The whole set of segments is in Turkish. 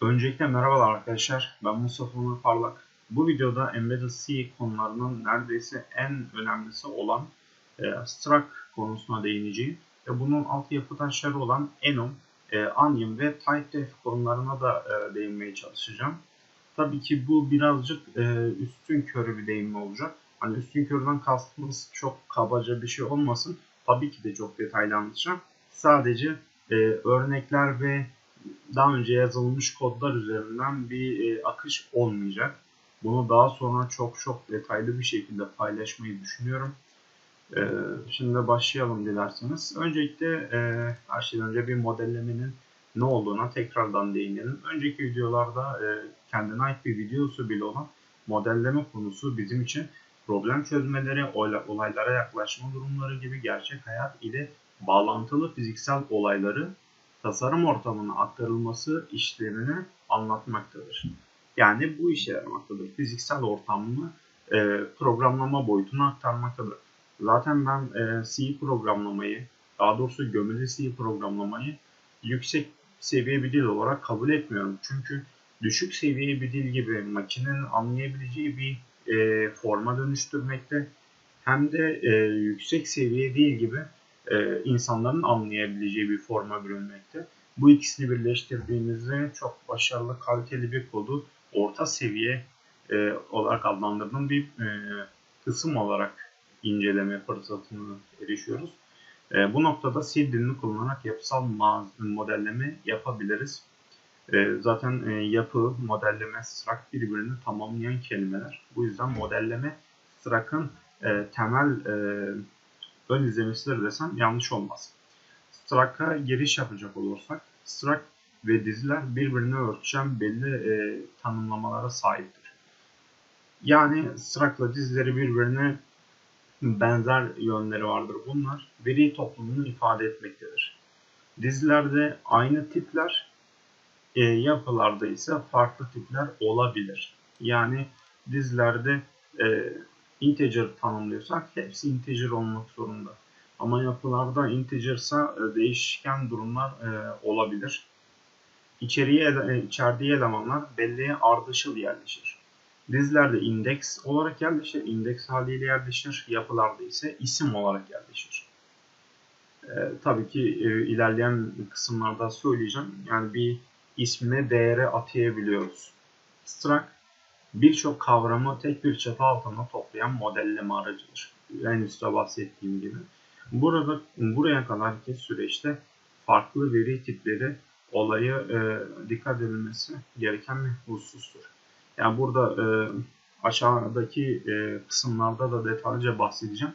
Öncelikle merhabalar arkadaşlar. Ben Mustafa Onur Parlak. Bu videoda Embedded C konularının neredeyse en önemlisi olan e, Struct konusuna değineceğim. Ve bunun altyapı taşları olan Enum, e, Onion ve TypeDef konularına da e, değinmeye çalışacağım. Tabii ki bu birazcık e, üstün körü bir değinme olacak. Hani üstün körüden kastımız çok kabaca bir şey olmasın. Tabii ki de çok detaylı anlatacağım. Sadece e, örnekler ve daha önce yazılmış kodlar üzerinden bir e, akış olmayacak. Bunu daha sonra çok çok detaylı bir şekilde paylaşmayı düşünüyorum. E, şimdi başlayalım dilerseniz. Öncelikle e, her şeyden önce bir modellemenin ne olduğuna tekrardan değinelim. Önceki videolarda e, kendine ait bir videosu bile olan modelleme konusu bizim için problem çözmeleri, olaylara yaklaşma durumları gibi gerçek hayat ile bağlantılı fiziksel olayları tasarım ortamına aktarılması işlemini anlatmaktadır. Yani bu işe yaramaktadır. Fiziksel ortamını e, programlama boyutuna aktarmaktadır. Zaten ben e, C programlamayı, daha doğrusu gömülü C programlamayı yüksek seviye bir dil olarak kabul etmiyorum. Çünkü düşük seviye bir dil gibi makinenin anlayabileceği bir e, forma dönüştürmekte hem de e, yüksek seviye değil gibi e, insanların anlayabileceği bir forma bürünmekte. Bu ikisini birleştirdiğimizde çok başarılı, kaliteli bir kodu orta seviye e, olarak adlandırdığım bir e, kısım olarak inceleme fırsatına erişiyoruz. E, bu noktada C dilini kullanarak yapısal modelleme yapabiliriz. E, zaten e, yapı, modelleme, struct birbirini tamamlayan kelimeler. Bu yüzden modelleme, struct'ın e, temel e, ön izlemesidir desem yanlış olmaz. Struct'a giriş yapacak olursak, Struct ve diziler birbirine örtüşen belli e, tanımlamalara sahiptir. Yani Struct'la dizileri birbirine benzer yönleri vardır. Bunlar veri toplumunu ifade etmektedir. Dizilerde aynı tipler, e, yapılarda ise farklı tipler olabilir. Yani dizilerde e, integer tanımlıyorsak hepsi integer olmak zorunda. Ama yapılarda integersa e, değişken durumlar e, olabilir. İçeriye, e, içerdiği elemanlar belleğe ardışıl yerleşir. Dizlerde indeks olarak yerleşir, indeks haliyle yerleşir. Yapılarda ise isim olarak yerleşir. E, tabii ki e, ilerleyen kısımlarda söyleyeceğim. Yani bir ismine değere atayabiliyoruz. Struct birçok kavramı tek bir çatı altında toplayan modelleme aracıdır. En üstte bahsettiğim gibi. Burada buraya kadarki süreçte farklı veri tipleri olayı e, dikkat edilmesi gereken bir husustur. Yani burada e, aşağıdaki e, kısımlarda da detaylıca bahsedeceğim.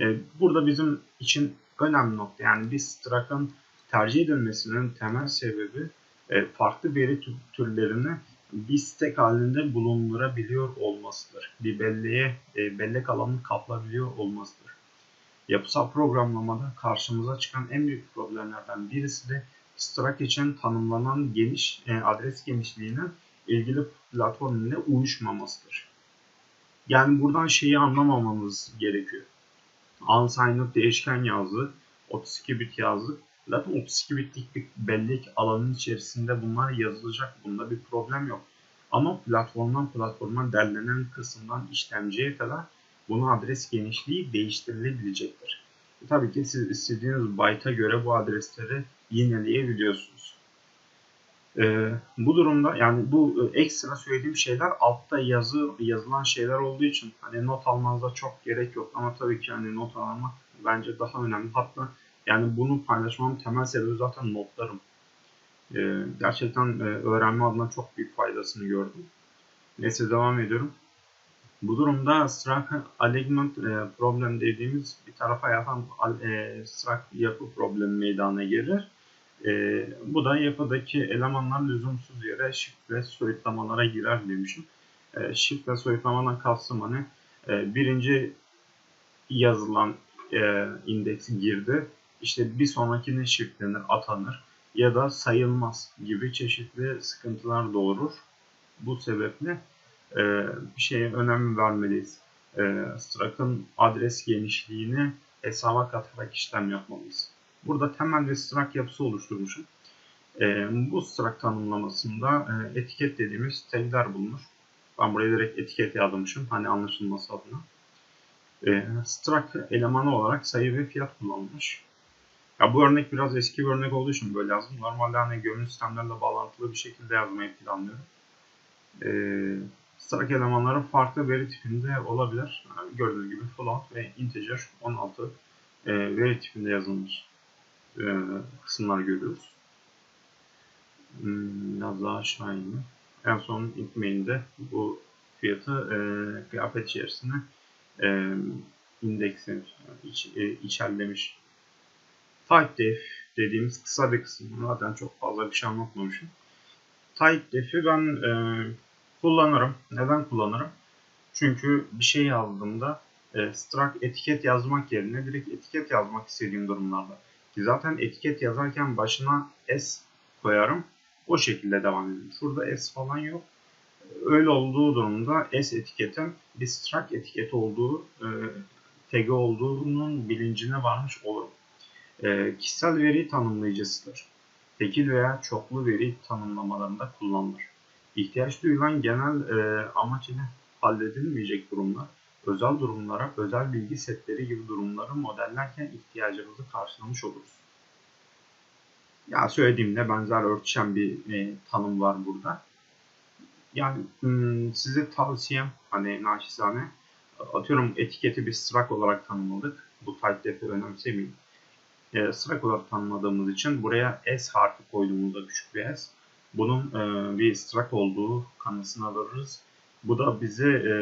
E, burada bizim için önemli nokta yani bir struct'ın tercih edilmesinin temel sebebi e, farklı veri türlerini bir stack halinde bulundurabiliyor olmasıdır. Bir belleğe, e, bellek alanını kaplabiliyor olmasıdır. Yapısal programlamada karşımıza çıkan en büyük problemlerden birisi de Struct için tanımlanan geniş e, adres genişliğinin ilgili platform ile uyuşmamasıdır. Yani buradan şeyi anlamamamız gerekiyor. Unsigned değişken yazdı, 32 bit yazdık. Zaten 32 bitlik bir bellek alanının içerisinde bunlar yazılacak. Bunda bir problem yok. Ama platformdan platforma derlenen kısımdan işlemciye kadar bunun adres genişliği değiştirilebilecektir. E, tabii ki siz istediğiniz byte'a göre bu adresleri yineleyebiliyorsunuz. Ee, bu durumda yani bu e, ekstra söylediğim şeyler altta yazı yazılan şeyler olduğu için hani not almanıza çok gerek yok ama tabii ki hani not almak bence daha önemli. Hatta yani bunu paylaşmamın temel sebebi zaten notlarım. Ee, gerçekten e, öğrenme adına çok büyük faydasını gördüm. Neyse devam ediyorum. Bu durumda Struct alignment e, problem dediğimiz bir tarafa yatan e, Struct yapı problemi meydana gelir. E, bu da yapıdaki elemanlar lüzumsuz yere shift ve soyutlamalara girer demişim. E, shift ve soyutlamadan kastım hani e, birinci yazılan e, indeksi girdi. İşte bir sonrakine shiftlenir, atanır ya da sayılmaz gibi çeşitli sıkıntılar doğurur. Bu sebeple e, bir şeye önem vermeliyiz. E, Struct'ın adres genişliğini hesaba katarak işlem yapmalıyız. Burada temel bir Struct yapısı oluşturmuşum. E, bu struct tanımlamasında e, etiket dediğimiz tagler bulunur. Ben buraya direkt etiket yazmışım. Hani anlaşılması adına. E, struct elemanı olarak sayı ve fiyat kullanılmış. Ya bu örnek biraz eski bir örnek olduğu için böyle yazdım. Normalde hani gömülü sistemlerle bağlantılı bir şekilde yazmayı planlıyorum. E, struct elemanları farklı veri tipinde olabilir. Yani gördüğünüz gibi float ve integer 16 e, veri tipinde yazılmış e, kısımlar görüyoruz. Hmm, biraz daha aşağı ineyim. En son ilk main'de bu fiyatı e, kıyafet içerisine e, indekslemiş, iç, e, içerlemiş. Type def dediğimiz kısa bir kısım. Zaten çok fazla bir şey anlatmamışım. Type def'i ben e, kullanırım. Neden kullanırım? Çünkü bir şey yazdığımda e, struct etiket yazmak yerine direkt etiket yazmak istediğim durumlarda. Ki zaten etiket yazarken başına s koyarım. O şekilde devam ederim. Şurada s falan yok. Öyle olduğu durumda s etiketin bir struct etiket olduğu e, tagi olduğunun bilincine varmış olurum. E, kişisel veri tanımlayıcısıdır. Tekil veya çoklu veri tanımlamalarında kullanılır. İhtiyaç duyulan genel e, amaç ile halledilmeyecek durumlar, özel durumlara, özel bilgi setleri gibi durumları modellerken ihtiyacımızı karşılamış oluruz. Ya söylediğimle benzer örtüşen bir e, tanım var burada. Yani hmm, size tavsiyem hani naçizane atıyorum etiketi bir struct olarak tanımladık. Bu type def'i önemsemeyin. E, struct olarak tanımladığımız için buraya s harfi koyduğumuzda küçük bir s bunun e, bir struct olduğu kanısına varırız. Bu da bize e,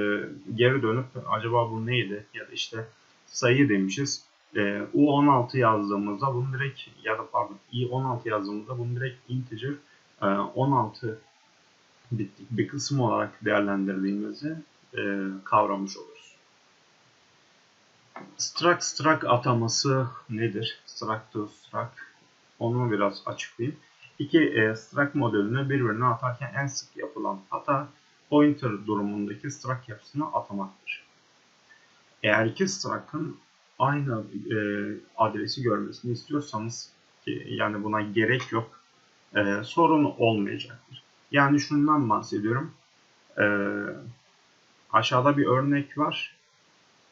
geri dönüp acaba bu neydi ya da işte sayı demişiz. E, U16 yazdığımızda bunu direkt ya da pardon i16 yazdığımızda bunu direkt integer e, 16 bir, bir kısım olarak değerlendirdiğimizi e, kavramış oluruz. Struct struct ataması nedir? Struct to struct onu biraz açıklayayım. İki e, struct modelini birbirine atarken en sık yapılan hata pointer durumundaki struct yapısını atamaktır. Eğer iki struct'ın aynı e, adresi görmesini istiyorsanız ki yani buna gerek yok e, sorun olmayacaktır. Yani şundan bahsediyorum. E, aşağıda bir örnek var.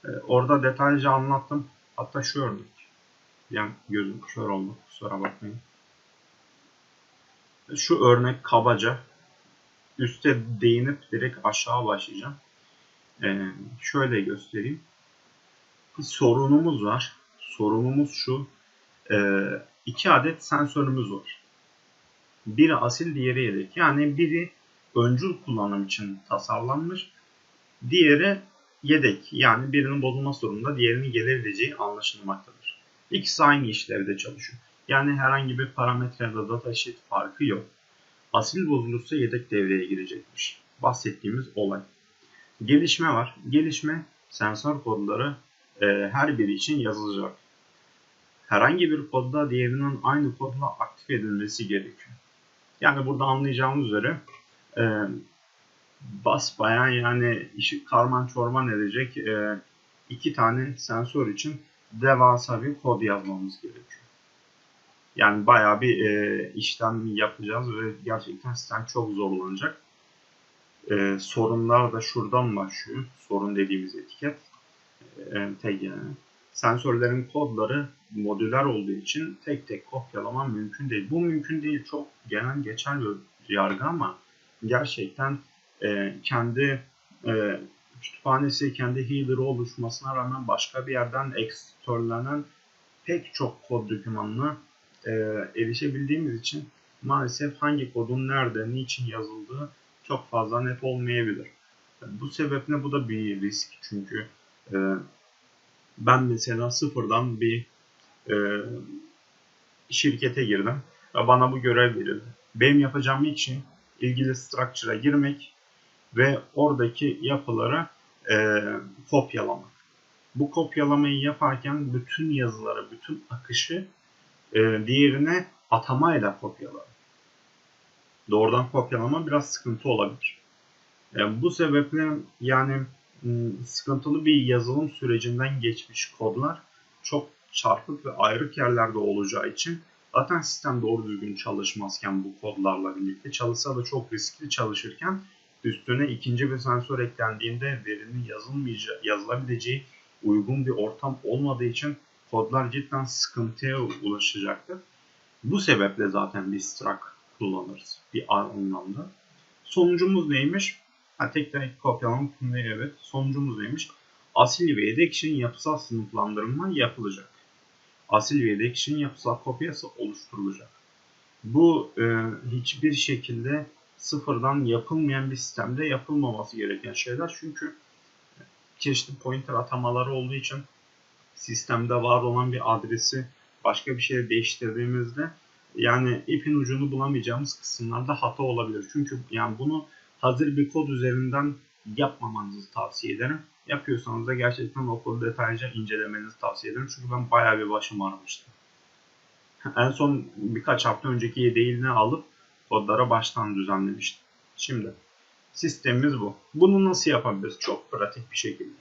E, orada detaylıca anlattım. Hatta şu örnek. Yani gözüm kör oldu. Kusura bakmayın. Şu örnek kabaca. Üste değinip direkt aşağı başlayacağım. E, şöyle göstereyim. Bir sorunumuz var. Sorunumuz şu. E, iki adet sensörümüz var. Biri asil, diğeri yedek. Yani biri öncül kullanım için tasarlanmış. Diğeri yedek. Yani birinin bozulması durumunda diğerinin gelebileceği anlaşılmaktadır. İkisi aynı işlevde çalışıyor. Yani herhangi bir parametre ya da data sheet farkı yok. Asil bozulursa yedek devreye girecekmiş. Bahsettiğimiz olay. Gelişme var. Gelişme sensör kodları e, her biri için yazılacak. Herhangi bir kodda diğerinin aynı kodla aktif edilmesi gerekiyor. Yani burada anlayacağımız üzere e, basbayağı yani işi karman çorman edecek e, iki tane sensör için devasa bir kod yazmamız gerekiyor. Yani bayağı bir e, işlem yapacağız ve gerçekten sistem çok zorlanacak. E, sorunlar da şuradan başlıyor. Sorun dediğimiz etiket. E, tek yani. Sensörlerin kodları modüler olduğu için tek tek kopyalaman mümkün değil. Bu mümkün değil. Çok genel geçer bir yargı ama gerçekten e, kendi e, kütüphanesi, kendi header'ı oluşmasına rağmen başka bir yerden ekstörlenen pek çok kod dokümanına e, erişebildiğimiz için maalesef hangi kodun nerede, niçin yazıldığı çok fazla net olmayabilir. Bu sebeple bu da bir risk çünkü e, ben mesela sıfırdan bir e, şirkete girdim ve bana bu görev verildi. Benim yapacağım için ilgili structure'a girmek ve oradaki yapıları e, kopyalamak. Bu kopyalamayı yaparken bütün yazıları, bütün akışı e, diğerine atamayla kopyalar. Doğrudan kopyalama biraz sıkıntı olabilir. E, bu sebeple yani sıkıntılı bir yazılım sürecinden geçmiş kodlar çok çarpık ve ayrık yerlerde olacağı için Zaten sistem doğru düzgün çalışmazken bu kodlarla birlikte çalışsa da çok riskli çalışırken üstüne ikinci bir sensör eklendiğinde verinin yazılmayacağı, yazılabileceği uygun bir ortam olmadığı için kodlar cidden sıkıntıya ulaşacaktır. Bu sebeple zaten biz Struct kullanırız bir anlamda. Sonucumuz neymiş? Ha, tek tek kopyalama evet. Sonucumuz neymiş? Asil ve yedek için yapısal sınıflandırma yapılacak. Asil ve yedek için yapısal kopyası oluşturulacak. Bu e, hiçbir şekilde sıfırdan yapılmayan bir sistemde yapılmaması gereken şeyler. Çünkü çeşitli pointer atamaları olduğu için sistemde var olan bir adresi başka bir şeye değiştirdiğimizde yani ipin ucunu bulamayacağımız kısımlarda hata olabilir. Çünkü yani bunu hazır bir kod üzerinden yapmamanızı tavsiye ederim. Yapıyorsanız da gerçekten o kodu detaylıca incelemenizi tavsiye ederim. Çünkü ben bayağı bir başım ağrımıştı. En son birkaç hafta önceki yedeğini alıp kodlara baştan düzenlemiştim. Şimdi sistemimiz bu. Bunu nasıl yapabiliriz? Çok pratik bir şekilde.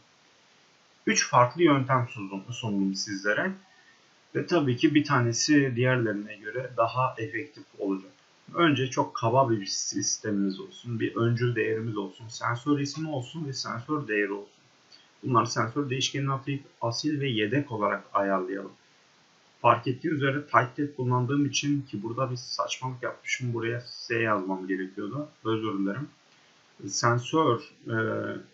3 farklı yöntem sundum, sundum sizlere. Ve tabii ki bir tanesi diğerlerine göre daha efektif olacak. Önce çok kaba bir sistemimiz olsun, bir öncül değerimiz olsun, sensör ismi olsun ve sensör değeri olsun. Bunları sensör değişkenine atayıp asil ve yedek olarak ayarlayalım. Fark ettiği üzere type kullandığım için ki burada bir saçmalık yapmışım. Buraya S yazmam gerekiyordu. Özür dilerim. Sensör e,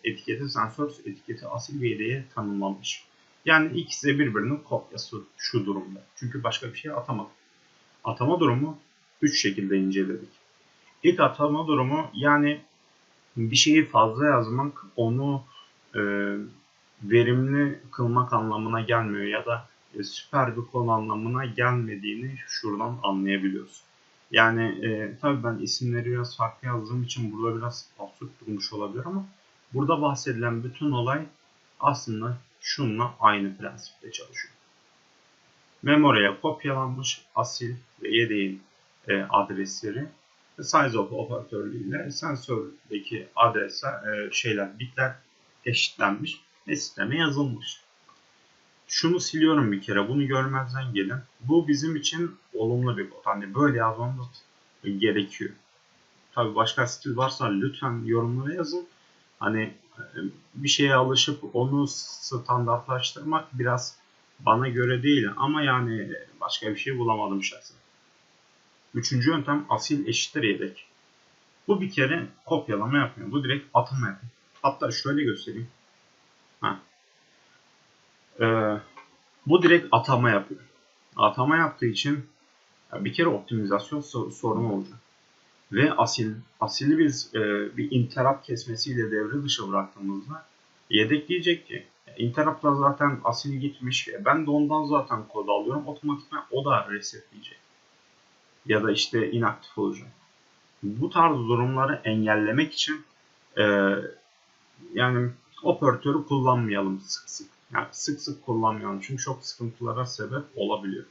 etiketi, sensör etiketi asil yedeğe tanımlanmış. Yani ikisi birbirinin kopyası şu durumda. Çünkü başka bir şey atamadım. Atama durumu 3 şekilde inceledik. İlk atama durumu yani bir şeyi fazla yazmak onu e, verimli kılmak anlamına gelmiyor ya da süper bir konu anlamına gelmediğini şuradan anlayabiliyoruz. Yani e, tabii ben isimleri biraz farklı yazdığım için burada biraz absürt durmuş olabilir ama burada bahsedilen bütün olay aslında şununla aynı prensipte çalışıyor. Memoriye kopyalanmış asil ve yedeğin e, adresleri size of operatörlüğüyle sensördeki adrese e, şeyler bitler eşitlenmiş ve sisteme yazılmış. Şunu siliyorum bir kere. Bunu görmezden gelin. Bu bizim için olumlu bir kod. Hani böyle yazmamız gerekiyor. Tabi başka stil varsa lütfen yorumlara yazın. Hani e, bir şeye alışıp onu standartlaştırmak biraz bana göre değil ama yani başka bir şey bulamadım şahsen. Üçüncü yöntem asil eşittir yedek. Bu bir kere kopyalama yapmıyor. Bu direkt atama yapıyor. Hatta şöyle göstereyim. Ha. Ee, bu direkt atama yapıyor. Atama yaptığı için bir kere optimizasyon sorunu olacak. Ve asil asili biz e, bir interrupt kesmesiyle devre dışı bıraktığımızda yedek diyecek ki interrupt'la zaten asil gitmiş. Ben de ondan zaten kod alıyorum. Otomatikman o da resetleyecek. Ya da işte inaktif olacak. Bu tarz durumları engellemek için e, yani operatörü kullanmayalım sık sık. Yani sık sık kullanmayalım çünkü çok sıkıntılara sebep olabiliyor.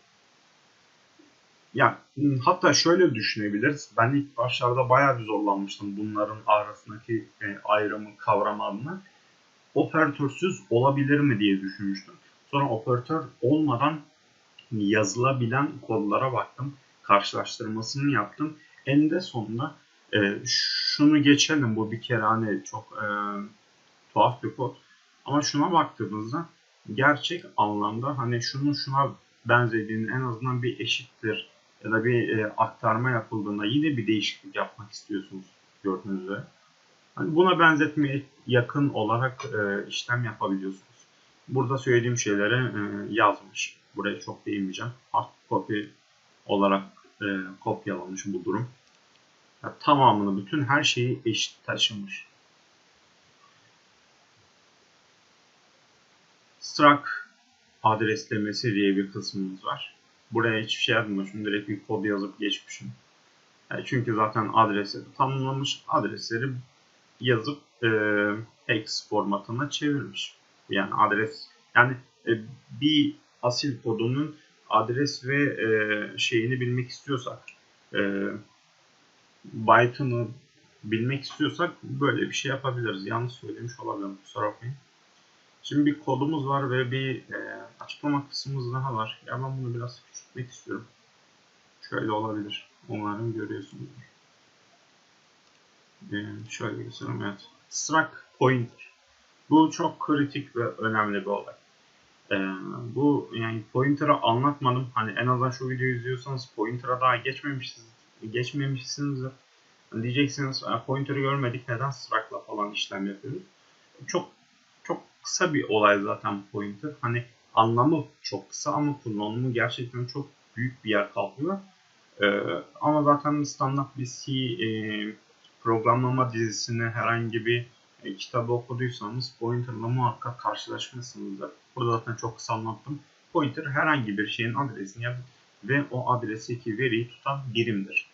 Ya hatta şöyle düşünebiliriz. Ben ilk başlarda bayağı bir zorlanmıştım bunların arasındaki e, ayrımı kavrama adına. Operatörsüz olabilir mi diye düşünmüştüm. Sonra operatör olmadan yazılabilen kodlara baktım. Karşılaştırmasını yaptım. Eninde sonunda e, şunu geçelim bu bir kere hani çok e, tuhaf bir kod. Ama şuna baktığımızda gerçek anlamda hani şunun şuna benzediğini en azından bir eşittir ya da bir e, aktarma yapıldığında yine bir değişiklik yapmak istiyorsunuz gördüğünüz. Hani buna benzetmeye yakın olarak e, işlem yapabiliyorsunuz. Burada söylediğim şeylere e, yazmış. Buraya çok değinmeyeceğim. Hard copy olarak e, kopyalamış bu durum. Yani tamamını, bütün her şeyi eşit taşımış. Struct adreslemesi diye bir kısmımız var. Buraya hiçbir şey yazmamışım. Direkt bir kod yazıp geçmişim. Yani çünkü zaten adresleri tanımlamış. Adresleri yazıp e, hex formatına çevirmiş. Yani adres yani e, bir asil kodunun adres ve e, şeyini bilmek istiyorsak e, byte'ını bilmek istiyorsak böyle bir şey yapabiliriz. Yanlış söylemiş olabilirim. Kusura bakmayın. Şimdi bir kodumuz var ve bir e, açıklama kısmımız daha var. Ya ben bunu biraz küçültmek istiyorum. Şöyle olabilir. Umarım görüyorsunuzdur. Ee, şöyle göstereyim. Evet. Struct pointer. Bu çok kritik ve önemli bir olay. Ee, bu yani pointer'ı anlatmadım. Hani en azından şu videoyu izliyorsanız pointer'a daha geçmemişsiniz, geçmemişsinizdir. Hani diyeceksiniz pointer'ı görmedik neden struct'la falan işlem yapıyoruz. Çok kısa bir olay zaten pointer. Hani anlamı çok kısa ama kullanımı gerçekten çok büyük bir yer kaplıyor. Ee, ama zaten standart bir C e, programlama dizisini herhangi bir e, kitabı okuduysanız pointer'la muhakkak karşılaşmışsınızdır. Burada zaten çok kısa anlattım. Pointer herhangi bir şeyin adresini ve o adresteki veriyi tutan birimdir.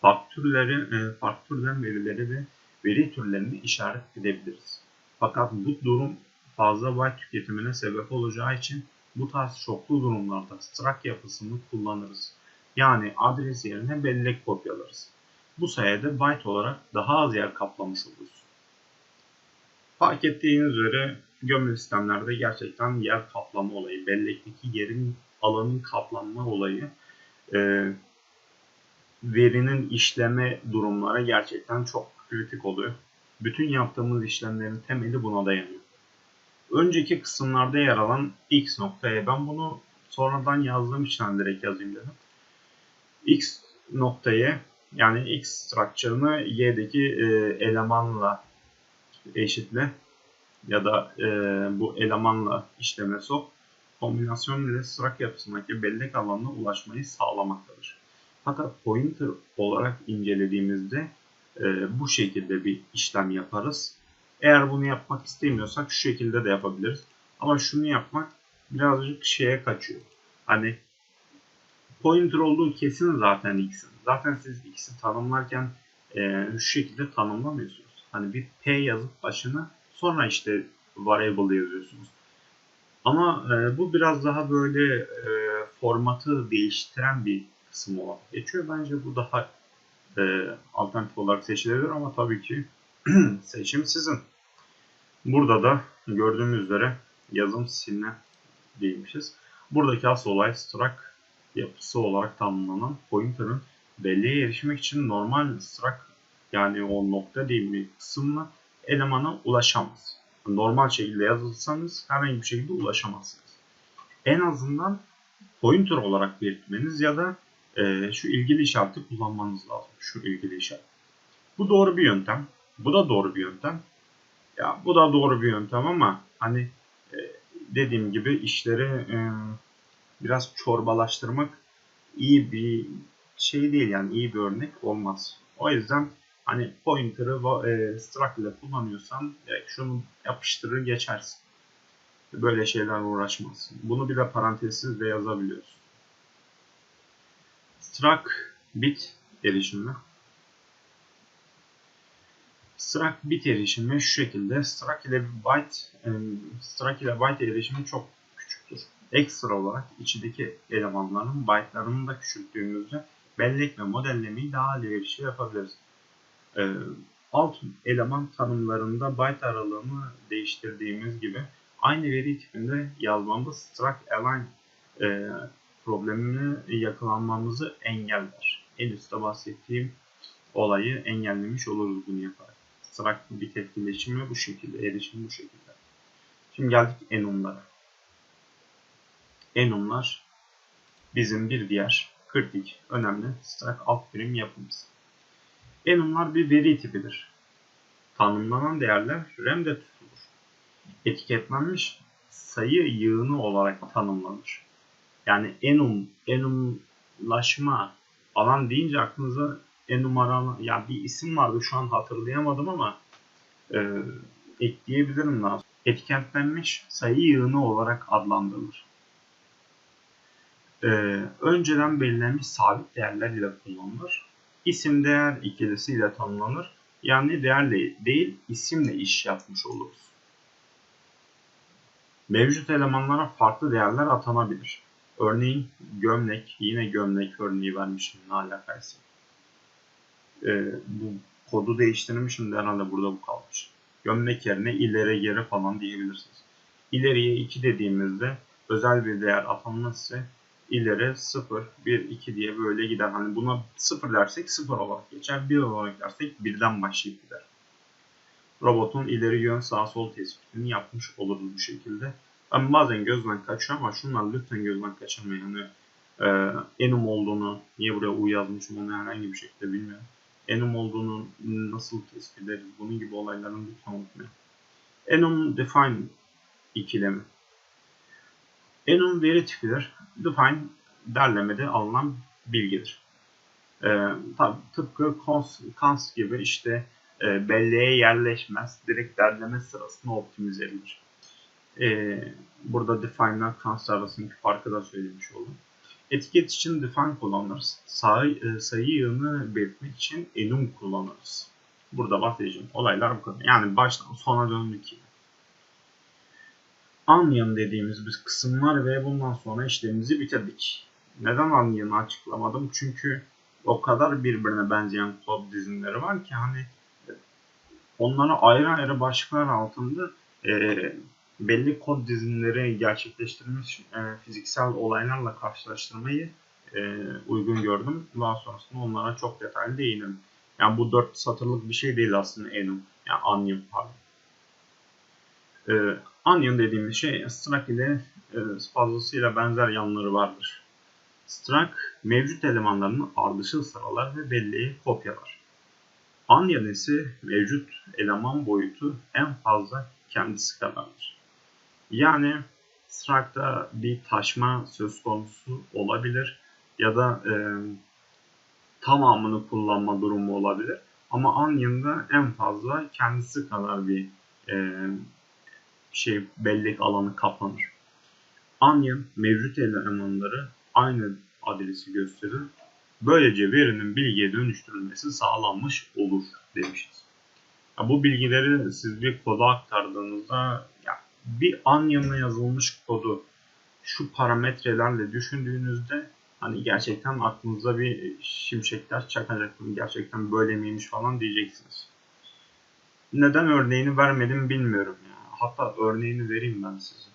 Farklı türleri, e, farklı verileri ve veri türlerini işaret edebiliriz. Fakat bu durum fazla byte tüketimine sebep olacağı için bu tarz çoklu durumlarda struct yapısını kullanırız. Yani adres yerine bellek kopyalarız. Bu sayede byte olarak daha az yer kaplamış oluruz. Fark ettiğiniz üzere gömülü sistemlerde gerçekten yer kaplama olayı, bellekteki yerin alanın kaplanma olayı e, verinin işleme durumları gerçekten çok kritik oluyor. Bütün yaptığımız işlemlerin temeli buna dayanıyor. Önceki kısımlarda yer alan x noktaya ben bunu sonradan yazdığım için direkt yazayım dedim. x noktaya yani x structure'ını y'deki e, elemanla eşitle ya da e, bu elemanla işleme sok kombinasyon ile struct yapısındaki bellek alanına ulaşmayı sağlamaktadır. Fakat pointer olarak incelediğimizde e, bu şekilde bir işlem yaparız. Eğer bunu yapmak istemiyorsak şu şekilde de yapabiliriz. Ama şunu yapmak birazcık şeye kaçıyor. Hani pointer olduğu kesin zaten x'in. Zaten siz x'i tanımlarken e, şu şekilde tanımlamıyorsunuz. Hani bir p yazıp başına sonra işte variable yazıyorsunuz. Ama e, bu biraz daha böyle e, formatı değiştiren bir kısım olarak geçiyor. Bence bu daha e, alternatif olarak seçilebilir ama tabii ki seçim sizin. Burada da gördüğümüz üzere yazım siline değilmişiz. Buradaki asıl olay struct yapısı olarak tanımlanan pointer'ın belleğe erişmek için normal struct yani o nokta değilmi kısımla elemana ulaşamaz. Normal şekilde yazılsanız herhangi bir şekilde ulaşamazsınız. En azından pointer olarak belirtmeniz ya da e, şu ilgili işareti kullanmanız lazım. Şu ilgili işaret. Bu doğru bir yöntem. Bu da doğru bir yöntem. Ya bu da doğru bir yöntem ama hani e, dediğim gibi işleri e, biraz çorbalaştırmak iyi bir şey değil yani iyi bir örnek olmaz. O yüzden hani pointer'ı e, struct ile kullanıyorsan direkt şunu yapıştırır geçersin. Böyle şeylerle uğraşmazsın. Bunu bir de parantezsiz de yazabiliyorsun. Struct bit erişimi. Struct bit erişimi şu şekilde. Struct ile byte e, struct ile byte erişimi çok küçüktür. Ekstra olarak içindeki elemanların byte'larını da küçülttüğümüzde bellek ve modellemeyi daha elverişli yapabiliriz. E, alt eleman tanımlarında byte aralığını değiştirdiğimiz gibi aynı veri tipinde yazmamız struct align e, problemini yakalanmamızı engeller. En üstte bahsettiğim olayı engellemiş oluruz bunu yaparak. Struct bit etkileşimi bu şekilde, erişim bu şekilde. Şimdi geldik enumlara. Enumlar bizim bir diğer kritik, önemli struct alt birim yapımız. Enumlar bir veri tipidir. Tanımlanan değerler RAM'de tutulur. Etiketlenmiş sayı yığını olarak tanımlanır. Yani enum, enumlaşma alan deyince aklınıza enumaralı, ya bir isim vardı şu an hatırlayamadım ama e, ekleyebilirim daha. Etiketlenmiş sayı yığını olarak adlandırılır. E, önceden belirlenmiş sabit değerler ile kullanılır. İsim değer ikilisiyle tanımlanır. Yani değerle değil isimle iş yapmış oluruz. Mevcut elemanlara farklı değerler atanabilir. Örneğin gömlek, yine gömlek örneği vermişim ne alakaysa. Ee, bu kodu değiştirmişim de herhalde burada bu kalmış. Gömlek yerine ileri geri falan diyebilirsiniz. İleriye 2 dediğimizde özel bir değer atanması ileri 0, 1, 2 diye böyle gider. Hani buna 0 dersek 0 olarak geçer. 1 olarak dersek 1'den başlayıp gider. Robotun ileri yön sağ sol tespitini yapmış oluruz bu şekilde. Ben bazen gözden kaçıyor ama şunlar lütfen gözden kaçırmayın. Yani, e, enum olduğunu, niye buraya u yazmışım onu herhangi bir şekilde bilmiyorum. Enum olduğunu nasıl tespit ederiz? Bunun gibi olayları lütfen unutmayın. Enum define ikilemi. Enum veri tipidir. Define derlemede alınan bilgidir. Ee, tabi, tıpkı cons, cons gibi işte e, belleğe yerleşmez. Direkt derleme sırasında optimize edilir. Ee, burada define ile cons arasındaki farkı da söylemiş oldum. Etiket için define kullanırız. Sayı, e, sayı yığını belirtmek için enum kullanırız. Burada bahsedeceğim olaylar bu kadar. Yani baştan sona döndük yine onion dediğimiz bir kısım var ve bundan sonra işlemimizi bitirdik. Neden onion'ı açıklamadım? Çünkü o kadar birbirine benzeyen kod dizinleri var ki hani onları ayrı ayrı başlıklar altında e, belli kod dizinleri gerçekleştirilmiş e, fiziksel olaylarla karşılaştırmayı e, uygun gördüm. Daha sonrasında onlara çok detaylı değinelim. Yani bu dört satırlık bir şey değil aslında enum. Yani onion pardon. E, onion dediğimiz şey struct ile e, fazlasıyla benzer yanları vardır. Struct mevcut elemanlarını ardışıl sıralar ve belleği kopyalar. Onion ise mevcut eleman boyutu en fazla kendisi kadardır. Yani struct'ta bir taşma söz konusu olabilir ya da e, tamamını kullanma durumu olabilir. Ama Onion'da en fazla kendisi kadar bir e, şey bellek alanı kaplanır. Onion mevcut elemanları aynı adresi gösterir. Böylece verinin bilgiye dönüştürülmesi sağlanmış olur demişiz. Bu bilgileri siz bir koda aktardığınızda bir Onion'la yazılmış kodu şu parametrelerle düşündüğünüzde hani gerçekten aklınıza bir şimşekler çakacak. Gerçekten böyle miymiş falan diyeceksiniz. Neden örneğini vermedim bilmiyorum ya. Hatta örneğini vereyim ben size.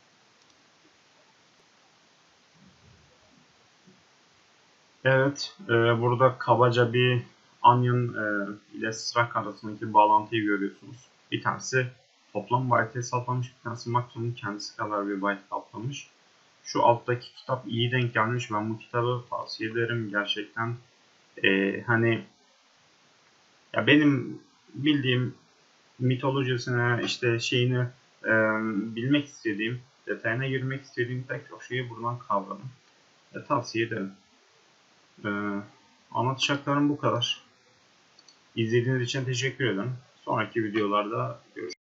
Evet, e, burada kabaca bir onion e, ile struct arasındaki bağlantıyı görüyorsunuz. Bir tanesi toplam byte hesaplamış, bir tanesi maksimum kendisi kadar bir byte kaplamış. Şu alttaki kitap iyi denk gelmiş. Ben bu kitabı tavsiye ederim. Gerçekten e, hani ya benim bildiğim mitolojisine işte şeyini e, bilmek istediğim, detayına girmek istediğim pek çok şeyi buradan kavradım. E, tavsiye ederim. E, anlatacaklarım bu kadar. İzlediğiniz için teşekkür ederim. Sonraki videolarda görüşürüz.